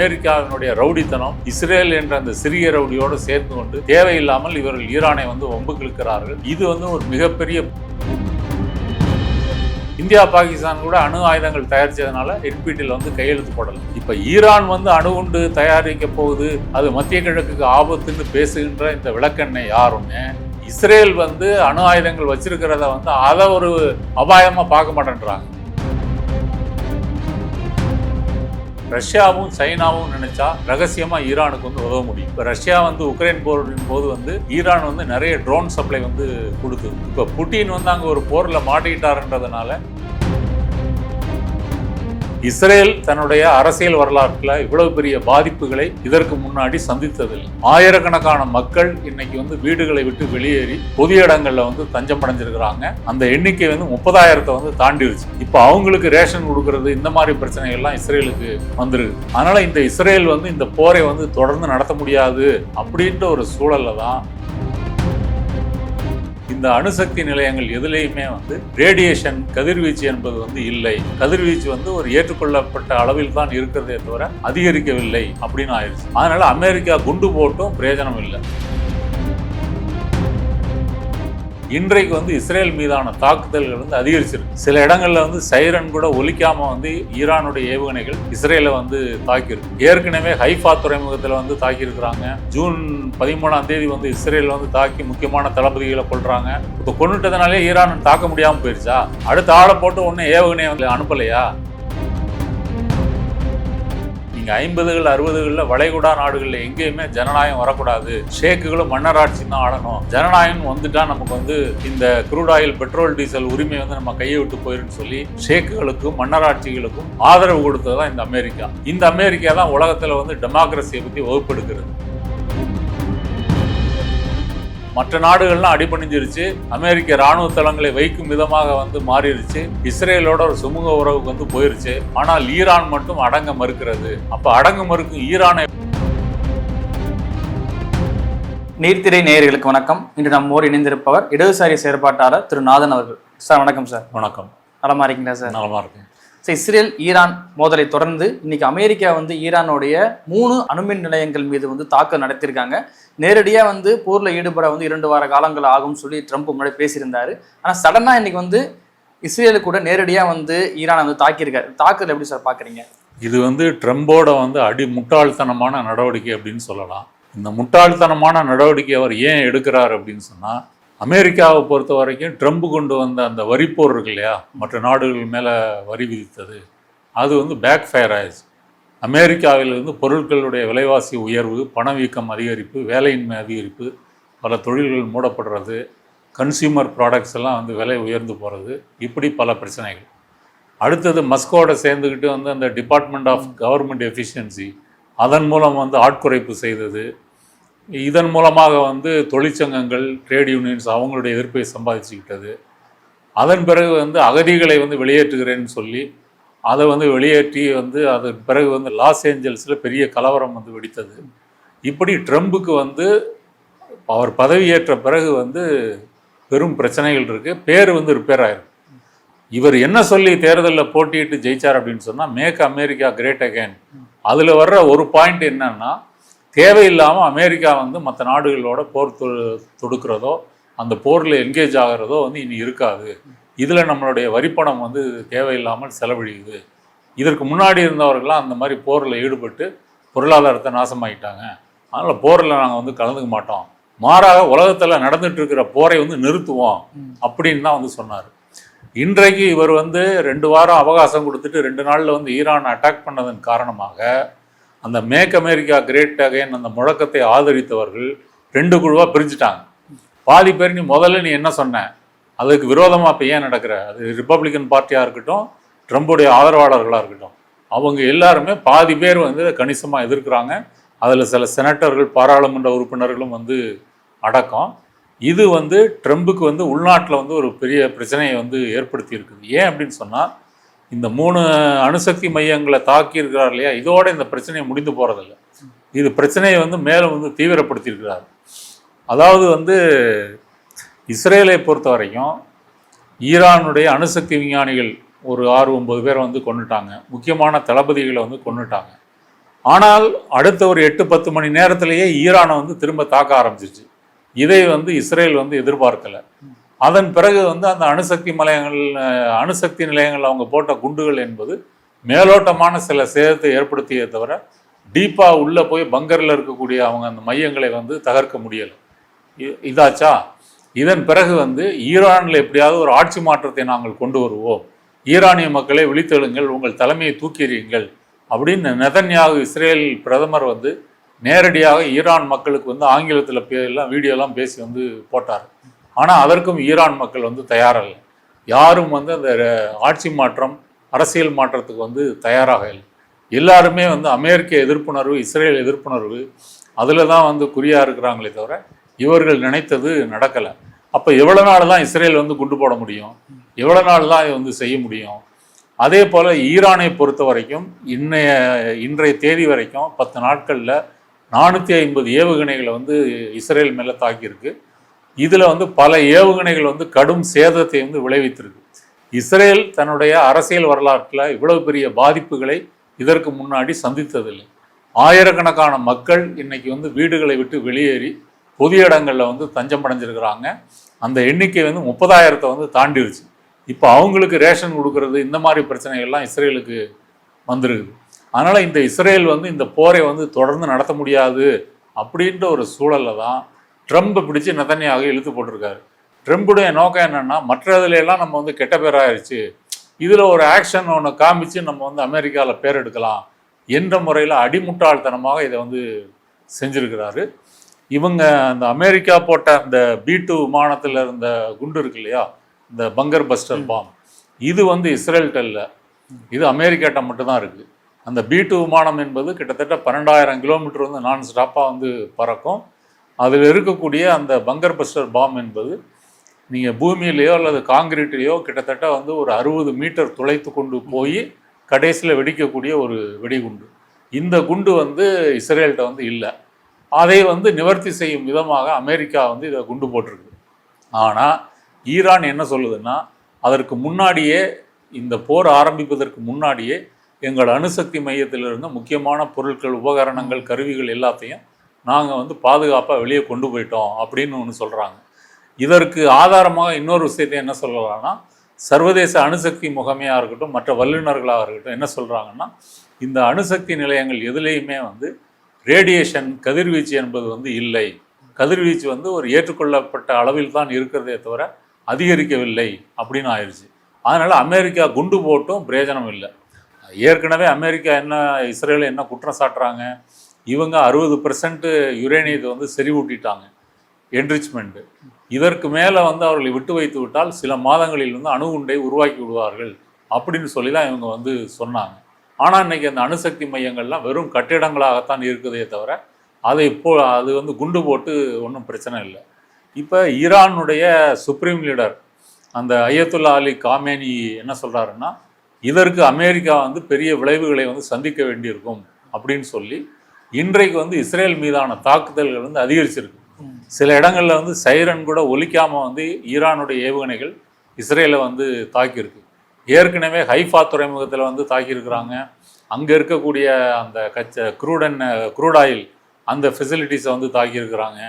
அமெரிக்காவினுடைய ரவுடித்தனம் இஸ்ரேல் என்ற அந்த சிறிய ரவுடியோடு சேர்ந்து கொண்டு தேவையில்லாமல் இவர்கள் ஈரானை வந்து வம்புக்கு இது வந்து ஒரு மிகப்பெரிய இந்தியா பாகிஸ்தான் கூட அணு ஆயுதங்கள் தயாரிச்சதுனால என்பிடியில் வந்து கையெழுத்து போடல. இப்போ ஈரான் வந்து அணுகுண்டு தயாரிக்க போகுது. அது மத்திய கிழக்குக்கு ஆபத்துன்னு பேசுகின்ற இந்த விளக்கெண்ணை யாருமே இஸ்ரேல் வந்து அணு ஆயுதங்கள் வச்சிருக்கிறத வந்து அதை ஒரு அபாயமாக பார்க்க மாட்டேன்றாங்க. ரஷ்யாவும் சைனாவும் நினைச்சா ரகசியமா ஈரானுக்கு வந்து உதவ முடியும். இப்போ ரஷ்யா வந்து உக்ரைன் போரின் போது வந்து ஈரான் வந்து நிறைய ட்ரோன் சப்ளை வந்து கொடுத்தது இப்போ புட்டின் வந்து அங்கே ஒரு போரில் மாட்டிக்கிட்டாருன்றதுனால இஸ்ரேல் தன்னுடைய அரசியல் வரலாற்றில் இவ்வளவு பெரிய பாதிப்புகளை இதற்கு முன்னாடி சந்தித்ததில்லை. ஆயிரக்கணக்கான மக்கள் இன்னைக்கு வந்து வீடுகளை விட்டு வெளியேறி பொது இடங்கள்ல வந்து தஞ்சம் அடைஞ்சிருக்கிறாங்க. அந்த எண்ணிக்கை வந்து முப்பதாயிரத்தை வந்து தாண்டிடுச்சு இப்போ அவங்களுக்கு ரேஷன் கொடுக்கறது இந்த மாதிரி பிரச்சனைகள்லாம் இஸ்ரேலுக்கு வந்துருக்கு. அதனால இந்த இஸ்ரேல் வந்து இந்த போரை வந்து தொடர்ந்து நடத்த முடியாது அப்படின்ற ஒரு சூழல்ல தான் இந்த அணுசக்தி நிலையங்கள் எதுலேயுமே வந்து ரேடியேஷன் கதிர்வீச்சு என்பது வந்து இல்லை. கதிர்வீச்சு வந்து ஒரு ஏற்றுக்கொள்ளப்பட்ட அளவில் தான் இருக்கிறதே தவிர அதிகரிக்கவில்லை அப்படின்னு ஆயிடுச்சு. அதனால அமெரிக்கா குண்டு போட்டும் பிரயோஜனம் இல்லை. இன்றைக்கு வந்து இஸ்ரேல் மீதான தாக்குதல்கள் வந்து அதிகரிச்சிருக்கு. சில இடங்கள்ல வந்து சைரன் கூட ஒலிக்காம வந்து ஈரானுடைய ஏவுகணைகள் இஸ்ரேலை வந்து தாக்கியிருக்கு. ஏற்கனவே ஹைஃபா துறைமுகத்தில் வந்து தாக்கியிருக்கிறாங்க. ஜூன் பதிமூணாம் தேதி வந்து இஸ்ரேல் வந்து தாக்கி முக்கியமான தளபதிகளை கொள்றாங்க இப்போ கொண்டுட்டதுனாலே ஈரான் தாக்க முடியாம போயிருச்சா? அடுத்த ஆளை போட்டு ஒன்றும் ஏவுகணையை வந்து அனுப்பலையா? நீங்க ஐம்பதுகள் அறுபதுகளில் வளைகுடா நாடுகளில் எங்கேயுமே ஜனநாயகம் வரக்கூடாது. ஷேக்குகளும் மன்னராட்சி தான் ஆடணும். ஜனநாயகம் வந்துட்டா நமக்கு வந்து இந்த குரூட் ஆயில் பெட்ரோல் டீசல் உரிமை வந்து நம்ம கையை விட்டு போயிருன்னு சொல்லி ஷேக்குகளுக்கும் மன்னராட்சிகளுக்கும் ஆதரவு கொடுத்தது தான் இந்த அமெரிக்கா. இந்த அமெரிக்கா தான் உலகத்தில் வந்து டெமோக்ரஸியை பற்றி வகுப்பெடுக்கிறது. மற்ற நாடுகள்லாம் அடிபணிஞ்சிருச்சு. அமெரிக்க ராணுவ தளங்களை வைக்கும் விதமாக வந்து மாறிடுச்சு இஸ்ரேலோட ஒரு சுமூக உறவுக்கு வந்து போயிருச்சு. ஆனால் ஈரான் மட்டும் அடங்க மறுக்கிறது. அப்ப அடங்க மறுக்கும் ஈரானை நீர்த்திரை நேயர்களுக்கு வணக்கம். இன்று நம்மோடு இணைந்திருப்பவர் இடதுசாரி செயற்பாட்டாளர் திரு நாதன் அவர்கள். சார் வணக்கம் சார். வணக்கம். நலமா இருக்கீங்களா சார்? நலமா இருக்கேன். இஸ்ரேல் ஈரான் மோதலை தொடர்ந்து இன்னைக்கு அமெரிக்கா வந்து ஈரானுடைய மூணு அணுமின் நிலையங்கள் மீது வந்து தாக்கல் நடத்தியிருக்காங்க. நேரடியாக வந்து போரில் ஈடுபட வந்து இரண்டு வார காலங்கள் ஆகும்னு சொல்லி ட்ரம்ப் முன்னாடி பேசியிருந்தாரு. ஆனால் சடனாக இன்னைக்கு வந்து இஸ்ரேலு கூட நேரடியாக வந்து ஈரானை வந்து தாக்கியிருக்காரு. தாக்குதல் எப்படி சார் பார்க்குறீங்க இது வந்து ட்ரம்போட வந்து அடி முட்டாள்தனமான நடவடிக்கை அப்படின்னு சொல்லலாம். இந்த முட்டாள்தனமான நடவடிக்கை அவர் ஏன் எடுக்கிறார் அப்படின்னு சொன்னால் அமெரிக்காவை பொறுத்த வரைக்கும் ட்ரம்ப் கொண்டு வந்த அந்த வரிப்போர் இருக்கு இல்லையா? மற்ற நாடுகள் மேலே வரி விதித்தது. அது வந்து பேக் ஃபயர் ஆயிடுச்சு. அமெரிக்காவிலிருந்து பொருட்களுடைய விலைவாசி உயர்வு பணவீக்கம் அதிகரிப்பு வேலையின்மை அதிகரிப்பு பல தொழில்கள் மூடப்படுறது கன்சியூமர் ப்ராடக்ட்ஸ் எல்லாம் வந்து விலை உயர்ந்து போகிறது இப்படி பல பிரச்சனைகள். அடுத்தது மஸ்கோட சேர்ந்துக்கிட்டு வந்து அந்த டிபார்ட்மெண்ட் ஆஃப் கவர்மெண்ட் எஃபிஷியன்சி அதன் மூலம் வந்து ஆட்குறைப்பு செய்தது இதன் மூலமாக வந்து தொழிற்சங்கங்கள் ட்ரேட் யூனியன்ஸ் அவங்களுடைய எதிர்ப்பை சம்பாதிச்சுக்கிட்டது. அதன் பிறகு வந்து அகதிகளை வந்து வெளியேற்றுகிறேன்னு சொல்லி அதை வந்து வெளியேற்றி வந்து அதன் பிறகு வந்து லாஸ் ஏஞ்சல்ஸில் பெரிய கலவரம் வந்து வெடித்தது. இப்படி ட்ரம்புக்கு வந்து அவர் பதவியேற்ற பிறகு வந்து பெரும் பிரச்சனைகள் இருக்குது பேர் வந்து ரிப்பேர் ஆயிரும். இவர் என்ன சொல்லி தேர்தலில் போட்டியிட்டு ஜெயிச்சார் அப்படின்னு சொன்னால் மேக் அமெரிக்கா கிரேட் அகேன் அதில் வர்ற ஒரு பாயிண்ட் என்னன்னா தேவையில்லாமல் அமெரிக்கா வந்து மற்ற நாடுகளோட போர் தொ தொடுக்கிறதோ அந்த போரில் என்கேஜ் ஆகிறதோ வந்து இனி இருக்காது. இதில் நம்மளுடைய வரிப்பணம் வந்து தேவையில்லாமல் செலவழியுது. இதற்கு முன்னாடி இருந்தவர்கள்லாம் அந்த மாதிரி போரில் ஈடுபட்டு பொருளாதாரத்தை நாசமாக்கிட்டாங்க அதனால் போரில் நாங்கள் வந்து கலந்துக்க மாட்டோம். மாறாக உலகத்தில் நடந்துட்டு இருக்கிற போரை வந்து நிறுத்துவோம் அப்படின்னு தான் வந்து சொன்னார். இன்றைக்கு இவர் வந்து ரெண்டு வாரம் அவகாசம் கொடுத்துட்டு ரெண்டு நாளில் வந்து ஈரான் அட்டாக் பண்ணதன் காரணமாக அந்த மேக் அமெரிக்கா கிரேட் அகைன் அந்த முழக்கத்தை ஆதரித்தவர்கள் ரெண்டு குழுவாக பிரிஞ்சுட்டாங்க. பாதி பேர் நீ முதல்ல நீ என்ன சொன்ன? அதுக்கு விரோதமாக இப்போ ஏன் நடக்கிற? அது ரிப்பப்ளிகன் பார்ட்டியாக இருக்கட்டும் ட்ரம்புடைய ஆதரவாளர்களாக இருக்கட்டும். அவங்க எல்லாருமே பாதி பேர் வந்து கணிசமாக எதிர்க்கிறாங்க. அதில் சில செனட்டர்கள் பாராளுமன்ற உறுப்பினர்களும் வந்து அடக்கம். இது வந்து ட்ரம்புக்கு வந்து உள்நாட்டில் வந்து ஒரு பெரிய பிரச்சனையை வந்து ஏற்படுத்தி இருக்குது ஏன் அப்படின்னு சொன்னால் இந்த மூணு அணுசக்தி மையங்களை தாக்கியிருக்கிறார் இல்லையா? இதோட இந்த பிரச்சனையை முடிந்து போகிறதில்ல இது பிரச்சனையை வந்து மேலும் வந்து தீவிரப்படுத்தியிருக்கிறார். அதாவது வந்து இஸ்ரேலை பொறுத்த வரைக்கும் ஈரானுடைய அணுசக்தி விஞ்ஞானிகள் ஒரு ஆறு ஒன்பது பேரை வந்து கொண்டுட்டாங்க முக்கியமான தளபதிகளை வந்து கொண்டுட்டாங்க ஆனால் அடுத்த ஒரு எட்டு பத்து மணி நேரத்திலேயே ஈரானை வந்து திரும்ப தாக்க ஆரம்பிச்சிச்சு இதை வந்து இஸ்ரேல் வந்து எதிர்பார்க்கல. அதன் பிறகு வந்து அந்த அணுசக்தி நிலையங்கள் அணுசக்தி நிலையங்கள் அவங்க போட்ட குண்டுகள் என்பது மேலோட்டமான சில சேதத்தை ஏற்படுத்தியே தவிர டீப்பாக உள்ளே போய் பங்கரில் இருக்கக்கூடிய அவங்க அந்த மையங்களை வந்து தகர்க்க முடியலை. இதாச்சா? இதன் பிறகு வந்து ஈரானில் எப்படியாவது ஒரு ஆட்சி மாற்றத்தை நாங்கள் கொண்டு வருவோம். ஈரானிய மக்களை விழித்தெழுங்கள் உங்கள் தலைமையை தூக்கிறீங்கள் அப்படின்னு நெதன்யாகு இஸ்ரேல் பிரதமர் வந்து நேரடியாக ஈரான் மக்களுக்கு வந்து ஆங்கிலத்தில் பே எல்லாம் வீடியோலாம் பேசி வந்து போட்டார். ஆனால் அதற்கும் ஈரான் மக்கள் வந்து தயாரல்ல. யாரும் வந்து அந்த ஆட்சி மாற்றம் அரசியல் மாற்றத்துக்கு வந்து தயாராக இல்லை. எல்லாருமே வந்து அமெரிக்க எதிர்ப்புணர்வு இஸ்ரேல் எதிர்ப்புணர்வு அதில் தான் வந்து குறியாக இருக்கிறாங்களே தவிர இவர்கள் நினைத்தது நடக்கலை. அப்போ எவ்வளோ நாள் தான் இஸ்ரேல் வந்து குண்டு போட முடியும்? எவ்வளோ நாள் தான் வந்து செய்ய முடியும்? அதே போல் ஈரானை பொறுத்த வரைக்கும் இன்றைய இன்றைய தேதி வரைக்கும் பத்து நாட்களில் நானூற்றி ஐம்பது ஏவுகணைகளை வந்து இஸ்ரேல் மேலே தாக்கியிருக்கு. இதில் வந்து பல ஏவுகணைகள் வந்து கடும் சேதத்தை வந்து விளைவித்திருக்கு. இஸ்ரேல் தன்னுடைய அரசியல் வரலாற்றில் இவ்வளவு பெரிய பாதிப்புகளை இதற்கு முன்னாடி சந்தித்ததில்லை. ஆயிரக்கணக்கான மக்கள் இன்னைக்கு வந்து வீடுகளை விட்டு வெளியேறி பொது இடங்களில் வந்து தஞ்சம் அடைஞ்சிருக்கிறாங்க. அந்த எண்ணிக்கை வந்து முப்பதாயிரத்தை வந்து தாண்டிடுச்சு இப்போ அவங்களுக்கு ரேஷன் கொடுக்கறது இந்த மாதிரி பிரச்சனைகள்லாம் இஸ்ரேலுக்கு வந்துருக்குது. அதனால் இந்த இஸ்ரேல் வந்து இந்த போரை வந்து தொடர்ந்து நடத்த முடியாது அப்படின்ற ஒரு சூழல்ல தான் ட்ரம்ப்பை பிடிச்சு நத்தனியாக இழுத்து போட்டிருக்காரு. ட்ரம்புடைய நோக்கம் என்னென்னா மற்றதுல எல்லாம் நம்ம வந்து கெட்ட பேராயிருச்சு. இதில் ஒரு ஆக்ஷன் ஒன்று காமிச்சு நம்ம வந்து அமெரிக்காவில் பேர் எடுக்கலாம் என்ற முறையில் அடிமுட்டாள்தனமாக இதை வந்து செஞ்சுருக்கிறாரு. இவங்க அந்த அமெரிக்கா போட்ட அந்த பி டூ விமானத்தில் இருந்த குண்டு இருக்கு இல்லையா? இந்த பங்கர் பஸ்டர் பாம். இது வந்து இஸ்ரேல்கிட்ட இல்லை. இது அமெரிக்காட்ட மட்டும்தான் இருக்குது அந்த பி டூ விமானம் என்பது கிட்டத்தட்ட பன்னெண்டாயிரம் கிலோமீட்டர் வந்து நான் ஸ்டாப்பாக வந்து பறக்கும். அதில் இருக்கக்கூடிய அந்த பங்கர் பஸ்டர் பாம் என்பது நீங்கள் பூமியிலேயோ அல்லது காங்கிரீட்லேயோ கிட்டத்தட்ட வந்து ஒரு அறுபது மீட்டர் துளைத்து கொண்டு போய் கடைசியில் வெடிக்கக்கூடிய ஒரு வெடிகுண்டு. இந்த குண்டு வந்து இஸ்ரேல்கிட்ட வந்து இல்லை. அதை வந்து நிவர்த்தி செய்யும் விதமாக அமெரிக்கா வந்து இதை குண்டு போட்டிருக்கு. ஆனால் ஈரான் என்ன சொல்லுதுன்னா அதற்கு முன்னாடியே இந்த போர் ஆரம்பிப்பதற்கு முன்னாடியே எங்கள் அணுசக்தி மையத்தில் இருந்த முக்கியமான பொருட்கள் உபகரணங்கள் கருவிகள் எல்லாத்தையும் நாங்கள் வந்து பாதுகாப்பாக வெளியே கொண்டு போயிட்டோம் அப்படின்னு ஒன்று சொல்கிறாங்க இதற்கு ஆதாரமாக இன்னொரு விஷயத்தை என்ன சொல்லலாம்னா சர்வதேச அணுசக்தி முகமையாக இருக்கட்டும் மற்ற வல்லுநர்களாக இருக்கட்டும் என்ன சொல்கிறாங்கன்னா இந்த அணுசக்தி நிலையங்கள் எதுலேயுமே வந்து ரேடியேஷன் கதிர்வீச்சு என்பது வந்து இல்லை. கதிர்வீச்சு வந்து ஒரு ஏற்றுக்கொள்ளப்பட்ட அளவில் தான் இருக்கிறதே தவிர அதிகரிக்கவில்லை அப்படின்னு ஆயிடுச்சு அதனால் அமெரிக்கா குண்டு போட்டும் பிரயோஜனம் இல்லை. ஏற்கனவே அமெரிக்கா என்ன இஸ்ரேல் என்ன குற்றம் சாட்டுறாங்க இவங்க அறுபது பர்சன்ட்டு யுரேனியத்தை வந்து செறிவூட்டிட்டாங்க. என்ரிச்மெண்ட்டு இதற்கு மேலே வந்து அவர்களை விட்டு வைத்து விட்டால் சில மாதங்களில் வந்து அணுகுண்டை உருவாக்கி விடுவார்கள் அப்படின்னு சொல்லி தான் இவங்க வந்து சொன்னாங்க. ஆனால் இன்னைக்கு அந்த அணுசக்தி மையங்கள்லாம் வெறும் கட்டிடங்களாகத்தான் இருக்குதே தவிர அதை இப்போ அது வந்து குண்டு போட்டு ஒன்றும் பிரச்சனை இல்லை. இப்போ ஈரானுடைய சுப்ரீம் லீடர் அந்த ஐயத்துல்லா அலி காமேனி என்ன சொல்கிறாருன்னா இதற்கு அமெரிக்கா வந்து பெரிய விளைவுகளை வந்து சந்திக்க வேண்டியிருக்கும் அப்படின்னு சொல்லி இன்றைக்கு வந்து இஸ்ரேல் மீதான தாக்குதல்கள் வந்து அதிகரிச்சிருக்கு. சில இடங்களில் வந்து சைரன் கூட ஒலிக்காமல் வந்து ஈரானுடைய ஏவுகணைகள் இஸ்ரேலை வந்து தாக்கியிருக்கு. ஏற்கனவே ஹைஃபா துறைமுகத்தில் வந்து தாக்கியிருக்கிறாங்க. அங்கே இருக்கக்கூடிய அந்த கச்ச க்ரூடன் க்ரூட் ஆயில் அந்த ஃபெசிலிட்டிஸை வந்து தாக்கியிருக்கிறாங்க.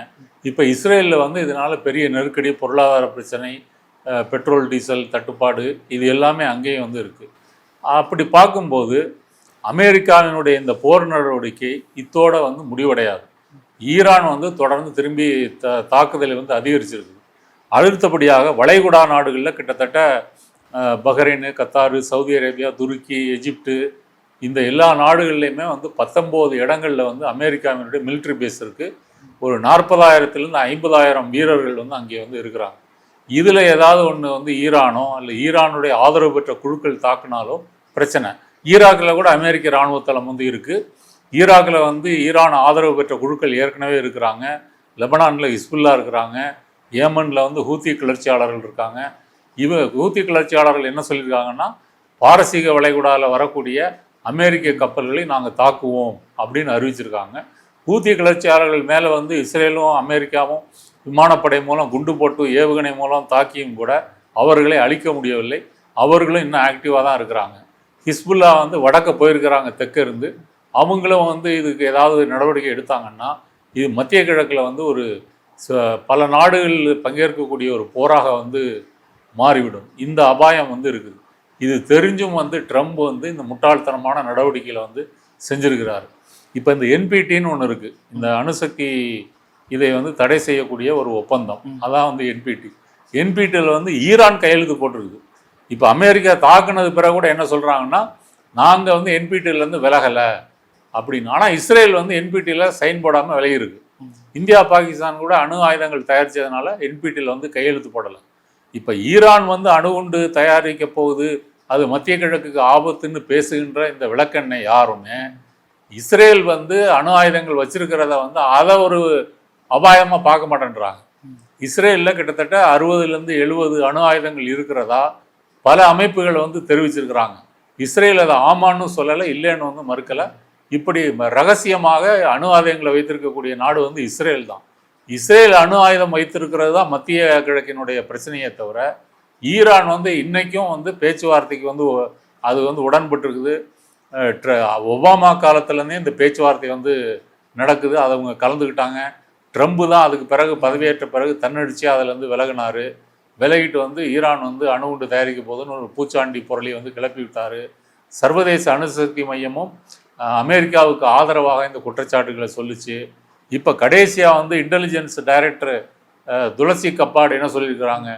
இப்போ இஸ்ரேலில் வந்து இதனால் பெரிய நெருக்கடி பொருளாதார பிரச்சனை பெட்ரோல் டீசல் தட்டுப்பாடு இது எல்லாமே அங்கேயும் வந்து இருக்குது அப்படி பார்க்கும்போது அமெரிக்காவினுடைய இந்த போர் நடவடிக்கை இத்தோட வந்து முடிவடையாது. ஈரான் வந்து தொடர்ந்து திரும்பி த தாக்குதலை வந்து அதிகரிச்சிருக்கு அடுத்தபடியாக வளைகுடா நாடுகளில் கிட்டத்தட்ட பஹ்ரைனு கத்தாரு சவுதி அரேபியா துருக்கி எஜிப்டு இந்த எல்லா நாடுகள்லையுமே வந்து பத்தொம்போது இடங்களில் வந்து அமெரிக்காவினுடைய மிலிட்ரி பேஸ் இருக்குது ஒரு நாற்பதாயிரத்துலேருந்து ஐம்பதாயிரம் வீரர்கள் வந்து அங்கே வந்து இருக்கிறாங்க. இதில் ஏதாவது ஒன்று வந்து ஈரானோ இல்லை ஈரானுடைய ஆதரவு பெற்ற குழுக்கள் தாக்குனாலோ பிரச்சனை. ஈராக்கில் கூட அமெரிக்க இராணுவ தளம் வந்து இருக்குது ஈராக்கில் வந்து ஈரான் ஆதரவு பெற்ற குழுக்கள் ஏற்கனவே இருக்கிறாங்க. லெபனானில் ஹிஸ்புல்லா இருக்கிறாங்க. ஏமனில் வந்து ஹூத்தி கிளர்ச்சியாளர்கள் இருக்காங்க. இவ ஹூத்தி கிளர்ச்சியாளர்கள் என்ன சொல்லியிருக்காங்கன்னா பாரசீக வளைகுடாவில் வரக்கூடிய அமெரிக்க கப்பல்களை நாங்கள் தாக்குவோம் அப்படின்னு அறிவிச்சிருக்காங்க. ஹூத்தி கிளர்ச்சியாளர்கள் மேலே வந்து இஸ்ரேலும் அமெரிக்காவும் விமானப்படை மூலம் குண்டு போட்டு ஏவுகணை மூலம் தாக்கியும் கூட அவர்களை அழிக்க முடியவில்லை. அவர்களும் இன்னும் ஆக்டிவாக தான் இருக்கிறாங்க. ஹிஸ்புல்லா வந்து வடக்க போயிருக்கிறாங்க தெற்க இருந்து. அவங்களும் வந்து இதுக்கு ஏதாவது நடவடிக்கை எடுத்தாங்கன்னா இது மத்திய கிழக்கில் வந்து ஒரு ச- பல நாடுகள் பங்கேற்கக்கூடிய ஒரு போராக வந்து மாறிவிடும். இந்த அபாயம் வந்து இருக்குது. இது தெரிஞ்சும் வந்து ட்ரம்ப் வந்து இந்த முட்டாள்தனமான நடவடிக்கைகளை வந்து செஞ்சிருக்கிறாரு. இப்போ இந்த என்பிடின்னு ஒன்று இருக்குது இந்த அணுசக்தி இதை வந்து தடை செய்யக்கூடிய ஒரு ஒப்பந்தம். அதான் வந்து என்பிடி என்பிடியில் வந்து ஈரான் கையெழுத்து போட்டிருக்குது இப்போ அமெரிக்கா தாக்குனது பிறகு கூட என்ன சொல்கிறாங்கன்னா நாங்கள் வந்து என்பிடியிலேருந்து விலகலை அப்படின்னு. ஆனால் இஸ்ரேல் வந்து என்பிடியில் சைன் போடாமல் விலகிருக்கு இந்தியா பாகிஸ்தான் கூட அணு ஆயுதங்கள் தயாரித்ததுனால என்பிடியில் வந்து கையெழுத்து போடலை. இப்போ ஈரான் வந்து அணுகுண்டு தயாரிக்க போகுது. அது மத்திய கிழக்குக்கு ஆபத்துன்னு பேசுகின்ற இந்த விளக்கெண்ணெய் யாருமே இஸ்ரேல் வந்து அணு ஆயுதங்கள் வச்சிருக்கிறத வந்து அதை ஒரு அபாயமாக பார்க்க மாட்டேன்றாங்க. இஸ்ரேலில் கிட்டத்தட்ட அறுபதுலேருந்து எழுபது அணு ஆயுதங்கள் இருக்கிறதா பல அமைப்புகள் வந்து தெரிவிச்சிருக்கிறாங்க. இஸ்ரேல் அதை ஆமான்னு சொல்லலை இல்லைன்னு வந்து மறுக்கலை. இப்படி ரகசியமாக அணு ஆயுதங்களை வைத்திருக்கக்கூடிய நாடு வந்து இஸ்ரேல் தான். இஸ்ரேல் அணு ஆயுதம் வைத்திருக்கிறது தான் மத்திய கிழக்கினுடைய பிரச்சனையே தவிர ஈரான் வந்து இன்றைக்கும் வந்து பேச்சுவார்த்தைக்கு வந்து அது வந்து உடன்பட்டுருக்குது. ட்ர- ஒபாமா காலத்துலேருந்தே இந்த பேச்சுவார்த்தை வந்து நடக்குது அதை அவங்க கலந்துக்கிட்டாங்க. ட்ரம்ப் தான் அதுக்கு பிறகு பதவியேற்ற பிறகு தன்னடிச்சு அதுலேருந்து விலகினாரு. விலகிட்டு வந்து ஈரான் வந்து அணுகுண்டு தயாரிக்க போதுன்னு ஒரு பூச்சாண்டி பொருளை வந்து கிளப்பி விட்டார். சர்வதேச அணுசக்தி மையமும் அமெரிக்காவுக்கு ஆதரவாக இந்த குற்றச்சாட்டுகளை சொல்லுச்சு. இப்போ கடைசியாக வந்து இன்டெலிஜென்ஸ் டைரக்டர் துளசி கப்பாடு என்ன சொல்லியிருக்கிறாங்க?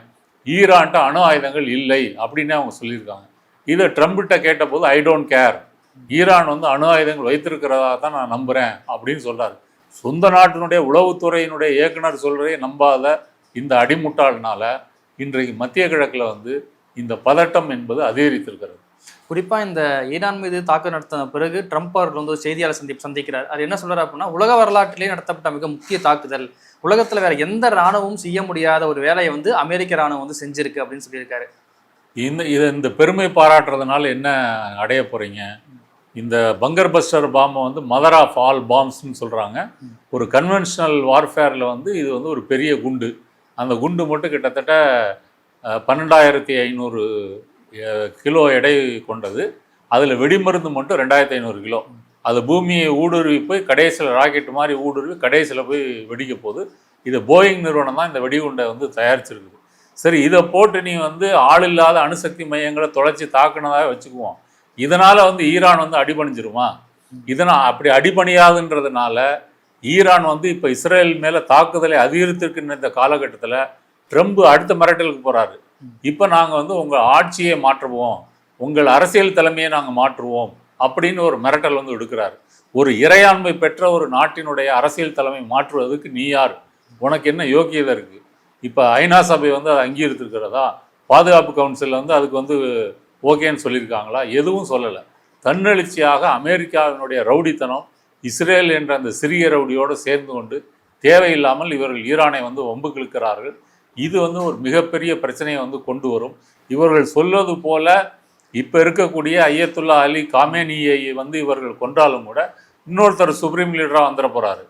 ஈரான்ட்ட அணு ஆயுதங்கள் இல்லை அப்படின்னு அவங்க சொல்லியிருக்காங்க. இதை ட்ரம்ப்கிட்ட கேட்டபோது ஐ டோன்ட் கேர் ஈரான் வந்து அணு ஆயுதங்கள் வைத்திருக்கிறதா தான் நான் நம்புகிறேன் அப்படின்னு சொல்கிறார் சொந்த நாட்டினுடைய உளவுத்துறையினுடைய இயக்குனர் சொல்கிறதே நம்பாத இந்த அடிமுட்டாள்னால இன்றைக்கு மத்திய கிழக்கில் வந்து இந்த பதட்டம் என்பது அதிகரித்திருக்கிறது. குறிப்பா இந்த ஈரான் மீது தாக்குதல் நடத்தின பிறகு ட்ரம்ப் அவர்கள் வந்து செய்தியாளர் சந்திப்பு சந்திக்கிறார். அது என்ன சொல்றாரு அப்படின்னா உலக வரலாற்றிலே நடத்தப்பட்ட மிக முக்கிய தாக்குதல். உலகத்துல வேற எந்த ராணுவமும் செய்ய முடியாத ஒரு வேலையை வந்து அமெரிக்க ராணுவம் வந்து செஞ்சிருக்கு அப்படின்னு சொல்லியிருக்காரு. இந்த இதை இந்த பெருமை பாராட்டுறதுனால என்ன அடைய போறீங்க? இந்த பங்கர் பஸ்டர் பாம்பை வந்து மதர் ஆஃப் ஆல் பாம்ஸ்னு சொல்கிறாங்க. ஒரு கன்வென்ஷனல் வார்ஃபேரில் வந்து இது வந்து ஒரு பெரிய குண்டு. அந்த குண்டு மட்டும் கிட்டத்தட்ட பன்னெண்டாயிரத்தி ஐநூறு கிலோ எடை கொண்டது. அதில் வெடிமருந்து மட்டும் ரெண்டாயிரத்தி ஐநூறு கிலோ. அது பூமியை ஊடுருவி போய் கடைசியில் ராக்கெட் மாதிரி ஊடுருவி கடைசியில் போய் வெடிக்க போகுது. இது போயிங் நிறுவனம் தான் இந்த வெடிகுண்டை வந்து தயாரிச்சிருக்குது. சரி இதை போட்டு நீ வந்து ஆள் இல்லாத அணுசக்தி மையங்களை தொலைச்சி தாக்குனதாக வச்சுக்குவோம். இதனால் வந்து ஈரான் வந்து அடிபணிஞ்சிருமா? இதனால் அப்படி அடிபணியாதுன்றதுனால ஈரான் வந்து இப்போ இஸ்ரேல் மேலே தாக்குதலை அதிகரித்திருக்கின்ற இந்த காலகட்டத்தில் ட்ரம்ப் அடுத்த மிரட்டலுக்கு போகிறாரு இப்போ நாங்கள் வந்து உங்கள் ஆட்சியை மாற்றுவோம் உங்கள் அரசியல் தலைமையை நாங்கள் மாற்றுவோம் அப்படின்னு ஒரு மிரட்டல் வந்து எடுக்கிறார். ஒரு இறையாண்மை பெற்ற ஒரு நாட்டினுடைய அரசியல் தலைமை மாற்றுவதற்கு நீ யார்? உனக்கு என்ன யோக்கியதை இருக்குது இப்போ ஐநா சபை வந்து அதை அங்கீகரித்திருக்கிறதா? பாதுகாப்பு கவுன்சில் வந்து அதுக்கு வந்து ஓகேன்னு சொல்லியிருக்காங்களா? எதுவும் சொல்லலை. தன்னெழுச்சியாக அமெரிக்காவினுடைய ரவுடித்தனம் இஸ்ரேல் என்ற அந்த சிறிய ரவுடியோடு சேர்ந்து கொண்டு தேவையில்லாமல் இவர்கள் ஈரானை வந்து வம்புக்கு இழுக்கிறார்கள் இது வந்து ஒரு மிகப்பெரிய பிரச்சனையை வந்து கொண்டு வரும். இவர்கள் சொல்வது போல இப்போ இருக்கக்கூடிய ஐயத்துல்லா அலி காமேனியை வந்து இவர்கள் கொன்றாலும் கூட இன்னொருத்தர் சுப்ரீம் லீடராக வந்துட போகிறாரு